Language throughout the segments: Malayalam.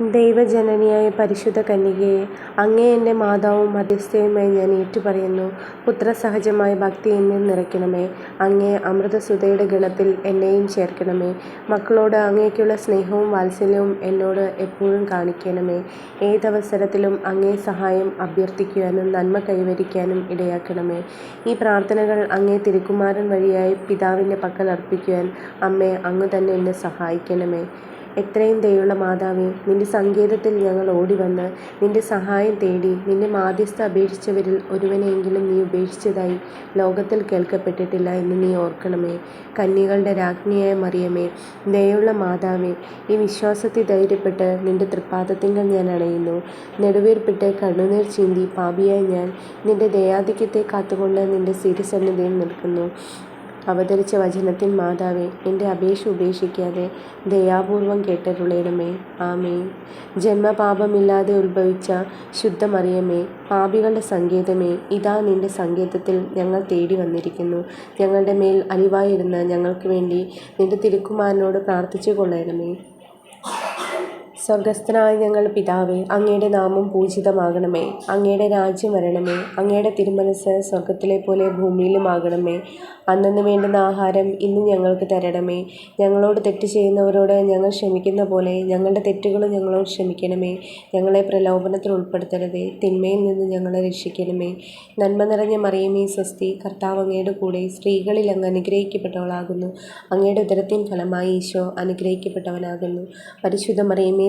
ദൈവജനനിയായ പരിശുദ്ധ കന്യകയെ, അങ്ങേ എന്റെ മാതാവും മധ്യസ്ഥയുമായി ഞാൻ ഏറ്റുപറയുന്നു. പുത്രസഹജമായ ഭക്തി എന്നിൽ നിറയ്ക്കണമേ. അങ്ങേ അമൃതസുതയുടെ ഗണത്തിൽ എന്നെയും ചേർക്കണമേ. മക്കളോട് അങ്ങേക്കുള്ള സ്നേഹവും വാത്സല്യവും എന്നോട് എപ്പോഴും കാണിക്കണമേ. ഏതവസരത്തിലും അങ്ങേ സഹായം അഭ്യർത്ഥിക്കുവാനും നന്മ കൈവരിക്കാനും ഇടയാക്കണമേ. ഈ പ്രാർത്ഥനകൾ അങ്ങേ തിരുക്കുമാരൻ വഴിയായി പിതാവിന്റെ പക്കൽ അർപ്പിക്കുവാൻ അമ്മേ അങ്ങുതന്നെ എന്നെ സഹായിക്കണമേ. എത്രയും ദയുള്ള മാതാവേ, നിന്റെ സങ്കേതത്തിൽ ഞങ്ങൾ ഓടിവന്ന് നിന്റെ സഹായം തേടി നിന്റെ മാധ്യസ്ഥ അപേക്ഷിച്ചവരിൽ ഒരുവനെയെങ്കിലും നീ ഉപേക്ഷിച്ചതായി ലോകത്തിൽ കേൾക്കപ്പെട്ടിട്ടില്ല എന്ന് നീ ഓർക്കണമേ. കന്യകളുടെ രാജ്ഞിയായ മറിയമേ, ദയുള്ള മാതാവേ, ഈ വിശ്വാസത്തിൽ ധൈര്യപ്പെട്ട് നിന്റെ തൃപ്പാദത്തിങ്കൽ ഞാൻ അണയുന്നു. നെടുവീർപ്പിട്ട് കണ്ണുനീർ ചീന്തി പാപിയായ ഞാൻ നിന്റെ ദയാധിക്യത്തെ കാത്തുകൊണ്ട് നിന്റെ സ്ഥിരസന്നിധിയിൽ നിൽക്കുന്നു. അവതരിച്ച വചനത്തിൻ മാതാവേ, എന്റെ അപേക്ഷ ഉപേക്ഷിക്കാതെ ദയാപൂർവം കേട്ടരുളേണമേ. ആമേ ജന്മപാപമില്ലാതെ ഉത്ഭവിച്ച ശുദ്ധമറിയമേ, പാപികളുടെ സങ്കേതമേ, ഇതാ നിന്റെ സങ്കേതത്തിൽ ഞങ്ങൾ തേടി വന്നിരിക്കുന്നു. ഞങ്ങളുടെ മേൽ അലിവായിരുന്ന ഞങ്ങൾക്ക് വേണ്ടി നിന്റെ തിരുക്കുമാരനോട് പ്രാർത്ഥിച്ചുകൊള്ളണമേ. സ്വർഗസ്ഥനായ ഞങ്ങളുടെ പിതാവേ, അങ്ങയുടെ നാമം പൂജിതമാകണമേ. അങ്ങയുടെ രാജ്യം വരണമേ. അങ്ങയുടെ തിരുമനസ് സ്വർഗത്തിലെ പോലെ ഭൂമിയിലുമാകണമേ. അന്നു വേണ്ടുന്ന ആഹാരം ഇന്ന് ഞങ്ങൾക്ക് തരണമേ. ഞങ്ങളോട് തെറ്റ് ചെയ്യുന്നവരോട് ഞങ്ങൾ ക്ഷമിക്കുന്ന പോലെ ഞങ്ങളുടെ തെറ്റുകളും ഞങ്ങളോട് ക്ഷമിക്കണമേ. ഞങ്ങളെ പ്രലോഭനത്തിൽ ഉൾപ്പെടുത്തരുതേ, തിന്മയിൽ നിന്ന് ഞങ്ങളെ രക്ഷിക്കണമേ. നന്മ നിറഞ്ഞ മറിയമേ, സ്വസ്തി. കർത്താവ് അങ്ങയുടെ കൂടെ, സ്ത്രീകളിൽ അങ്ങ് അനുഗ്രഹിക്കപ്പെട്ടവളാകുന്നു. അങ്ങയുടെ ഉദരത്തിൻ ഫലമായി ഈശോ അനുഗ്രഹിക്കപ്പെട്ടവനാകുന്നു. പരിശുദ്ധ മറിയമേ,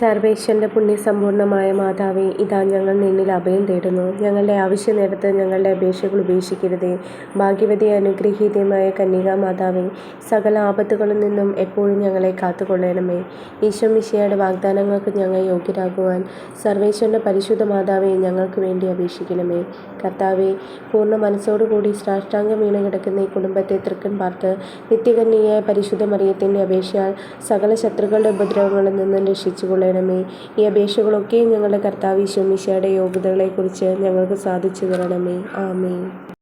സർവേശ്വരന്റെ പുണ്യസമ്പൂർണമായ മാതാവേ, ഇതാ ഞങ്ങൾ നിന്നിൽ അഭയം തേടുന്നു. ഞങ്ങളുടെ ആവശ്യനേരത്ത് ഞങ്ങളുടെ അപേക്ഷകൾ ഉപേക്ഷിക്കരുതേ. ഭാഗ്യവതി അനുഗ്രഹീതമായ കന്യക മാതാവേ സകല ആപത്തുകളിൽ നിന്നും എപ്പോഴും ഞങ്ങളെ കാത്തുകൊള്ളണമേ. ഈശോമിശിഹായുടെ വാഗ്ദാനങ്ങൾക്ക് ഞങ്ങൾ യോഗ്യരാകുവാൻ സർവേശ്വരന്റെ പരിശുദ്ധ മാതാവേ, ഞങ്ങൾക്ക് വേണ്ടി അപേക്ഷിക്കണമേ. കർത്താവെ പൂർണ മനസ്സോടുകൂടി സാഷ്ടാംഗം വീണ് കിടക്കുന്ന ഈ കുടുംബത്തെ തൃക്കൻ പാർത്ത് നിത്യകന്യയായ പരിശുദ്ധ മറിയത്തിന്റെ അപേക്ഷയാൽ സകല ശത്രുക്കളുടെ ഉപദ്രവങ്ങളിൽ നിന്നും രക്ഷിച്ചുകൊള്ളണമേ. ഈ അപേക്ഷകളൊക്കെ ഞങ്ങളുടെ കർത്താവ് ഈശോമിശയുടെ യോഗ്യതകളെക്കുറിച്ച് ഞങ്ങൾക്ക് സാധിച്ചു തരണമേ ആമേൻ.